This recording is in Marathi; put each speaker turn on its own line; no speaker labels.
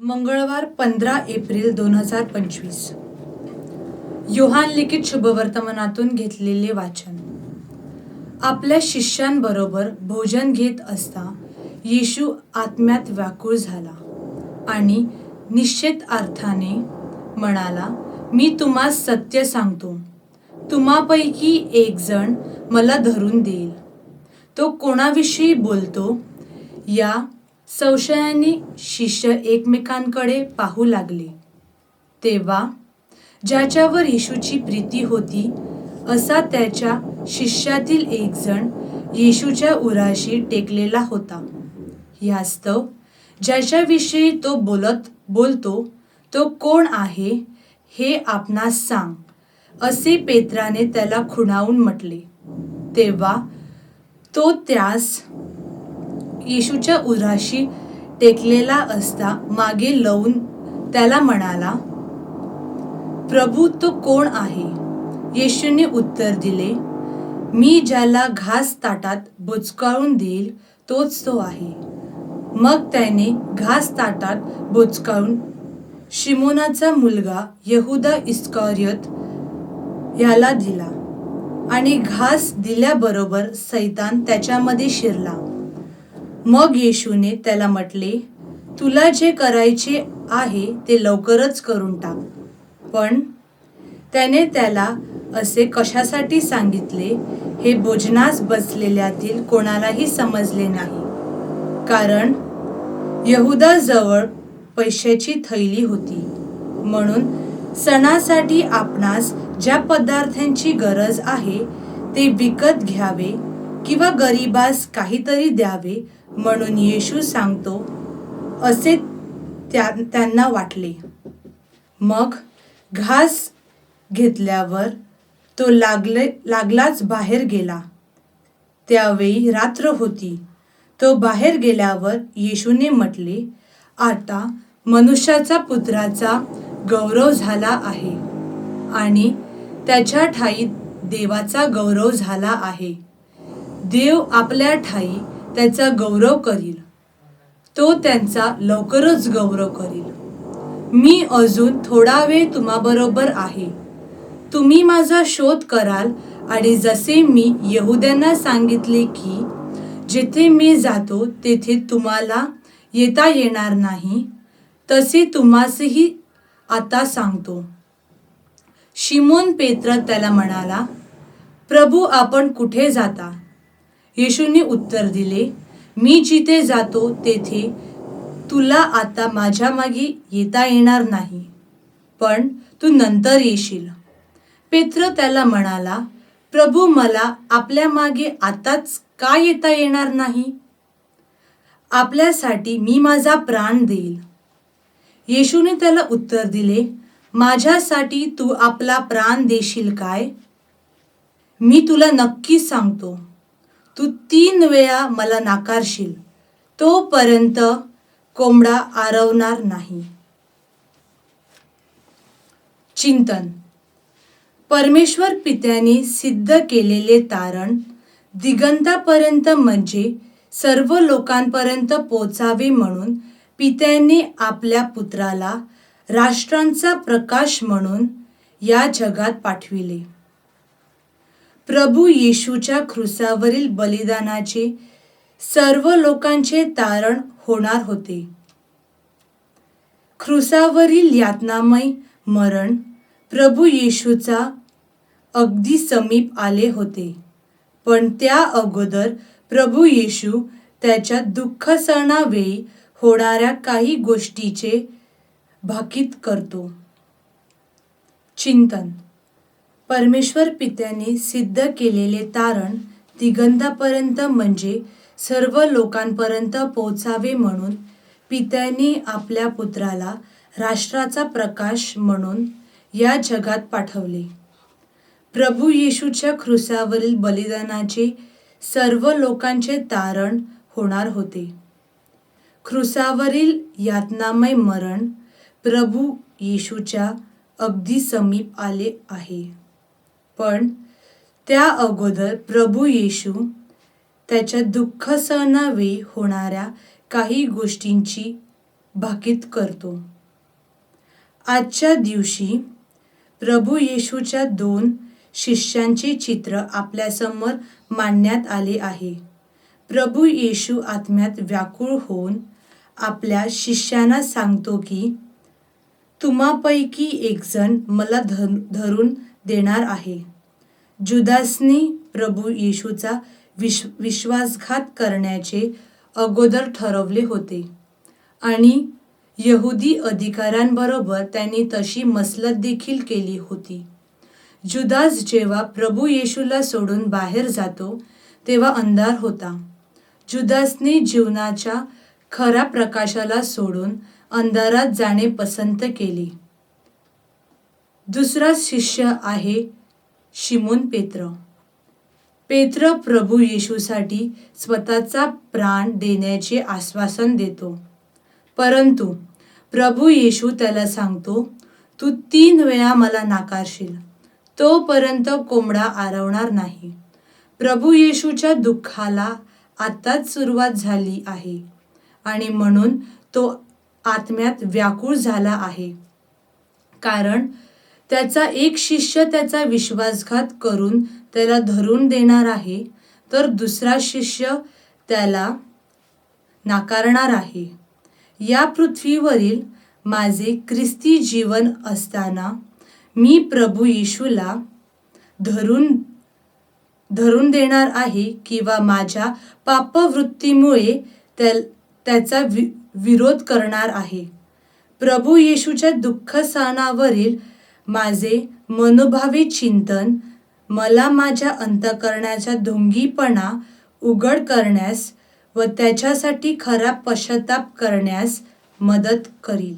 मंगळवार पंधरा एप्रिल दोन हजार पंचवीस. योहान लिखित शुभवर्तमानातून घेतलेले वाचन. आपल्या शिष्यांबरोबर भोजन घेत असता येशू आत्म्यात व्याकुळ झाला आणि निश्चित अर्थाने म्हणाला मी तुम्हास सत्य सांगतो. तुम्हापैकी एक जण मला धरून देईल. तो कोणाविषयी बोलतो? या संशयाने शिष्य एकमेकांकडे पाहू लागले. तेव्हा ज्याच्यावर येशूची प्रीती होती असा त्याच्या शिष्यातील एकजण येशूच्या उराशी टेकलेला होता. यास्तव ज्याच्याविषयी तो बोलत बोलतो तो कोण आहे हे आपणास सांग असे पेत्राने त्याला खुणावून म्हटले. तेव्हा तो त्यास येशूच्या उराशी टेकलेला असता मागे लवून त्याला म्हणाला प्रभू तो कोण आहे? येशूने उत्तर दिले मी ज्याला घास ताटात बुचकाळून देईल तोच तो आहे. मग त्याने घास ताटात बुचकाळून शिमोनाचा मुलगा यहुदा इस्कॉरियत याला दिला आणि घास दिल्याबरोबर सैतान त्याच्यामध्ये शिरला. मग येशूने त्याला म्हटले तुला जे करायचे आहे ते लवकरच करून टाक. पण त्याने त्याला असे कशासाठी सांगितले हे भोजनास बसलेल्यातील कोणालाही समजले नाही. कारण यहुदाजवळ पैशाची थैली होती. म्हणून सणासाठी आपणास ज्या पदार्थांची गरज आहे ते विकत घ्यावे किंवा गरिबास काहीतरी द्यावे म्हणून येशू सांगतो असे त्या त्यांना वाटले. मग घास घेतल्यावर तो लागले लागलाच बाहेर गेला. त्यावेळी रात्र होती. तो बाहेर गेल्यावर येशूने म्हटले आता मनुष्याचा पुत्राचा गौरव झाला आहे आणि त्याच्या ठाई देवाचा गौरव झाला आहे. देव आपल्या ठाई त्याचा गौरव करील. तो त्यांचा लवकरच गौरव करील. मी अजून थोडा वेळ तुम्हाबरोबर आहे. तुम्ही माझा शोध कराल आणि जसे मी यहुद्यांना सांगितले की जेथे मी जातो तेथे तुम्हाला येता येणार नाही. तसे तुम्हासही आता सांगतो. शिमोन पेत्र त्याला म्हणाला प्रभू आपण कुठे जाता? येशूने उत्तर दिले मी जिथे जातो तेथे तुला आता माझ्या मागे येता येणार नाही पण तू नंतर येशील. पेत्र त्याला म्हणाला प्रभू मला आपल्या मागे आताच का येता येणार नाही? आपल्यासाठी मी माझा प्राण देईल. येशूने त्याला उत्तर दिले माझ्यासाठी तू आपला प्राण देशील काय? मी तुला नक्की सांगतो तू तीन वेळा मला नाकारशील तोपर्यंत कोंबडा आरवणार नाही. चिंतन. परमेश्वर पित्याने सिद्ध केलेले तारण दिगंतापर्यंत म्हणजे सर्व लोकांपर्यंत पोचावे म्हणून पित्याने आपल्या पुत्राला राष्ट्रांचा प्रकाश म्हणून या जगात पाठविले. प्रभू येशूच्या क्रुसावरील बलिदानाचे सर्व लोकांचे तारण होणार होते. क्रुसावरील यातनामय मरण प्रभू येशूचा अगदी समीप आले होते. पण त्या अगोदर प्रभू येशू त्याच्या दुःख सणावेळी होणाऱ्या काही गोष्टीचे भाकीत करतो. चिंतन. परमेश्वर पित्याने सिद्ध केलेले तारण दिगंतापर्यंत म्हणजे सर्व लोकांपर्यंत पोचावे म्हणून पित्याने आपल्या पुत्राला राष्ट्राचा प्रकाश म्हणून या जगात पाठवले. प्रभू येशूच्या क्रुसावरील बलिदानाचे सर्व लोकांचे तारण होणार होते. क्रुसावरील यातनामय मरण प्रभू येशूच्या अगदी समीप आले आहे. पण त्या अगोदर प्रभू येशू त्याच्या दुःख सहनावेळी होणाऱ्या काही गोष्टींची भाकीत करतो. आजच्या दिवशी प्रभू येशूच्या दोन शिष्यांचे चित्र आपल्यासमोर मांडण्यात आले आहे. प्रभू येशू आत्म्यात व्याकुळ होऊन आपल्या शिष्यांना सांगतो की तुम्हापैकी एकजण मला धर धरून देणार आहे. जुदासनी प्रभू येशूचा विश विश्वासघात करण्याचे अगोदर ठरवले होते. आणि यहुदी अधिकाऱ्यांबरोबर त्यांनी तशी मसलत देखील केली होती. जुदास जेव्हा प्रभू येशूला सोडून बाहेर जातो तेव्हा अंधार होता. जुदासने जीवनाच्या खऱ्या प्रकाशाला सोडून अंधारात जाणे पसंत केले. दुसरा शिष्य आहे शिमोन पेत्र. पेत्र प्रभू येशूसाठी स्वतःचा प्राण देण्याचे आश्वासन देतो. परंतु प्रभू येशू त्याला सांगतो तू तीन वेळा मला नाकारशील तोपर्यंत कोंबडा आरवणार नाही. प्रभू येशूच्या दुःखाला आत्ताच सुरुवात झाली आहे आणि म्हणून तो आत्म्यात व्याकुळ झाला आहे. कारण त्याचा एक शिष्य त्याचा विश्वासघात करून त्याला धरून देणार आहे तर दुसरा शिष्य त्याला नाकारणार आहे. या पृथ्वीवरील माझे ख्रिस्ती जीवन असताना मी प्रभू येशूला धरून धरून देणार आहे किंवा माझ्या पापवृत्तीमुळे त्या त्याचा वि विरोध करणार आहे. प्रभू येशूच्या दुःख माझे मनोभावी चिंतन मला माझ्या अंतकरणाच्या ढोंगीपणा उघड करण्यास व त्याच्यासाठी खरा पश्चाताप करण्यास मदत करील.